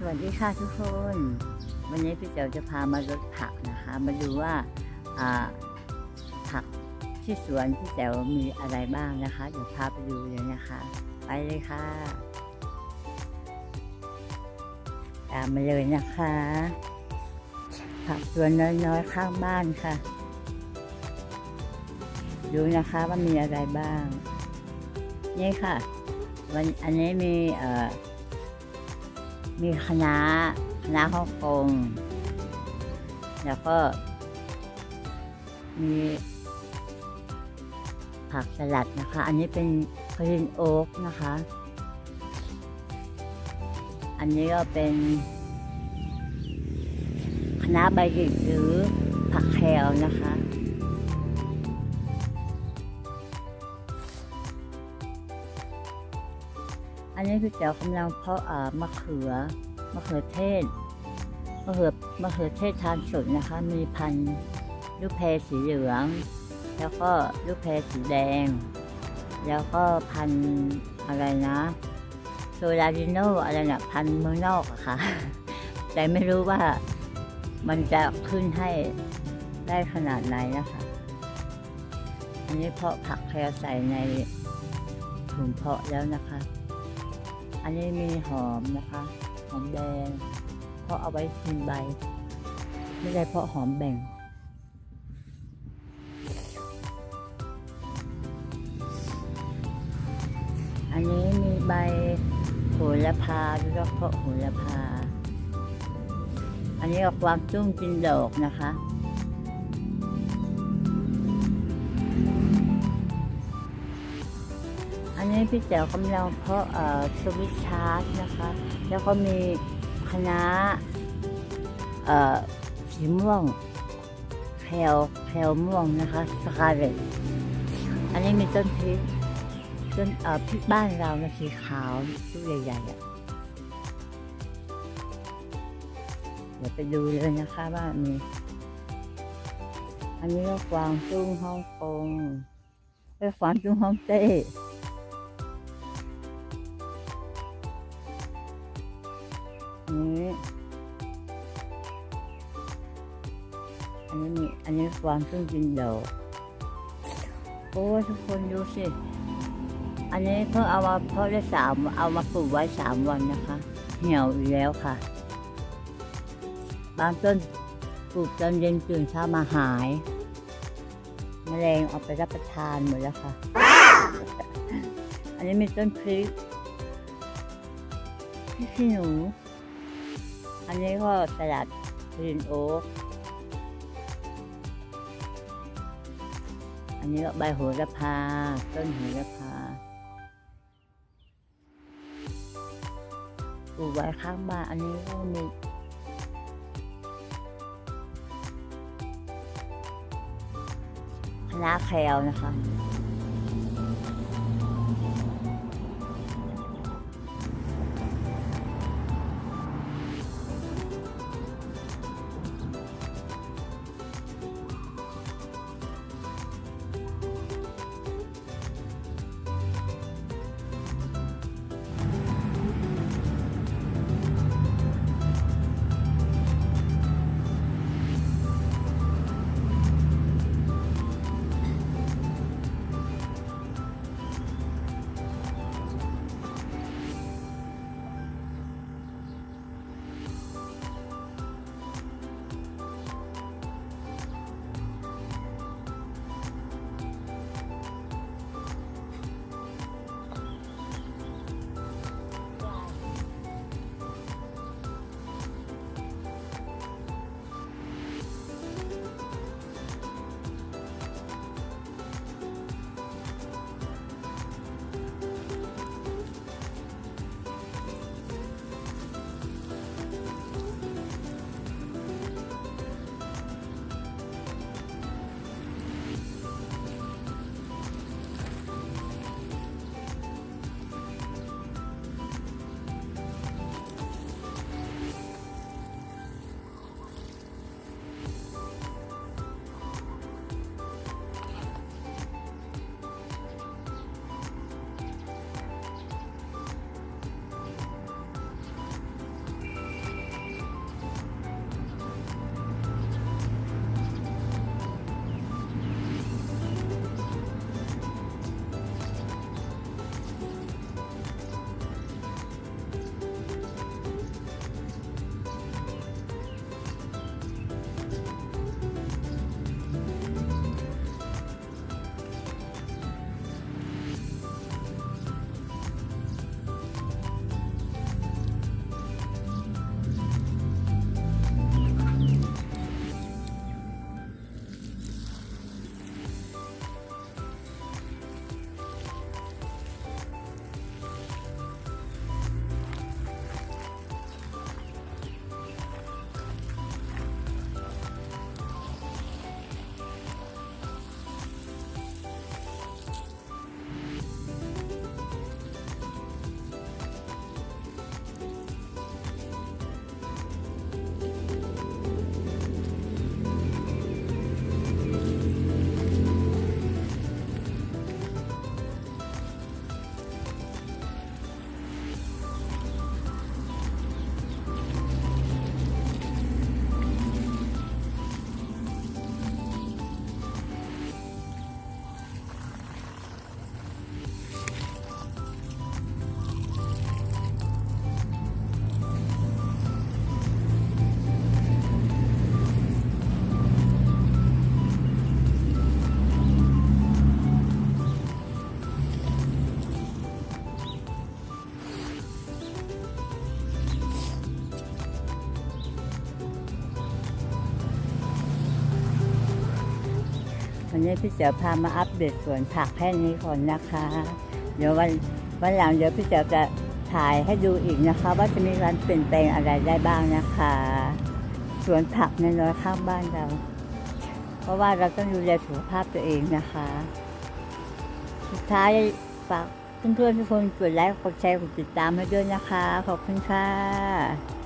สวัสดีค่ะทุกคน วันนี้พี่เจ๋วจะพามาลดผักนะคะ มาดูว่าผักที่สวนพี่เจ๋วมีอะไรบ้างนะคะ เดี๋ยวพาไปดูเลยนะคะ ไปเลยค่ะ ตามมาเลยนะคะ ผักสวนน้อยๆข้างบ้านค่ะ ดูนะคะว่ามีอะไรบ้าง นี่ค่ะ วันอันนี้มีเอ่อ มีคณะคณะฮ่องกงแล้วก็ มีผักสลัดนะคะ อันนี้เป็นกรีนโอ๊กนะคะ อันนี้ก็เป็นคณะใบหยิกหรือผักแคลนะคะ อันนี้พี่เจ๋วกำลังเพาะอ่อมะเขือมะเขือเทศมะเขือมะเขือเทศทานสดนะคะ มีพันธุ์ลูกแพรสีเหลือง แล้วก็ลูกแพรสีแดง แล้วก็พันธุ์อะไรนะโซลาริโนอะไรนะพันธุ์เมืองนอกอะค่ะ แต่ไม่รู้ว่ามันจะขึ้นให้ได้ขนาดไหนนะคะ อันนี้เพาะผักแพรใส่ในถุงเพาะแล้วนะคะ อันนี้มีหอมนะคะ หอมแดง เพราะเอาไว้กินใบ ไม่ได้เพราะหอมแบ่ง อันนี้มีใบโหระพาด้วยก็เพราะโหระพา อันนี้ก็ความจุ้งจินดอกนะคะ พี่แจ๋วกำลังเพาะสวิตชาร์ตนะคะ แล้วก็มีคณะสีม่วงแคลแคลม่วงนะคะสกาเลตอันนี้มีต้นพริกต้นเอ่อพริกบ้านเรานะสีขาวลูกใหญ่ๆอะเดี๋ยวไปดูเลยนะคะว่ามีอันนี้ก็กวางตุ้งฮ่องกงเอ้ยกวางตุ้งฮ่องเต้ นนี้อันนี้มีอันนี้ฟางซึ่งจินโดอกโอ้ทุกคนดูสิอันนี้เพิ่งเอามาเพาะได้สามเอามาปลูกไว้สามวันนะคะ เหี่ยวอีกแล้วค่ะ บางต้นปลูกตอนเย็นตื่นเช้ามาหายแมลงเอาไปรับประทานหมดแล้วค่ะ อันนี้มีต้นพริกพริกขี้หนู อันนี้ก็สลัดกรีนโอ๊กอันนี้ก็ใบโหระพา ต้นโหระพาปลูกไว้ข้างบ้านอันนี้ก็มีคณะแคลนะคะ วันนี้พี่เสือพามาอัปเดตสวนผักแค่นี้ก่อนนะคะ เดี๋ยววันวันหลังเดี๋ยวพี่เสือจะถ่ายให้ดูอีกนะคะ ว่าจะมีการเปลี่ยนแปลงอะไรได้บ้างนะคะ สวนผักใน้อยข้างบ้านเรา เพราะว่าเราต้องดูแลสุขภาพตัวเองนะคะ สุดท้ายฝากเพื่อนๆทุกคนกดไลค์กดแชร์กดติดตามให้ด้วยนะคะ ขอบคุณค่ะ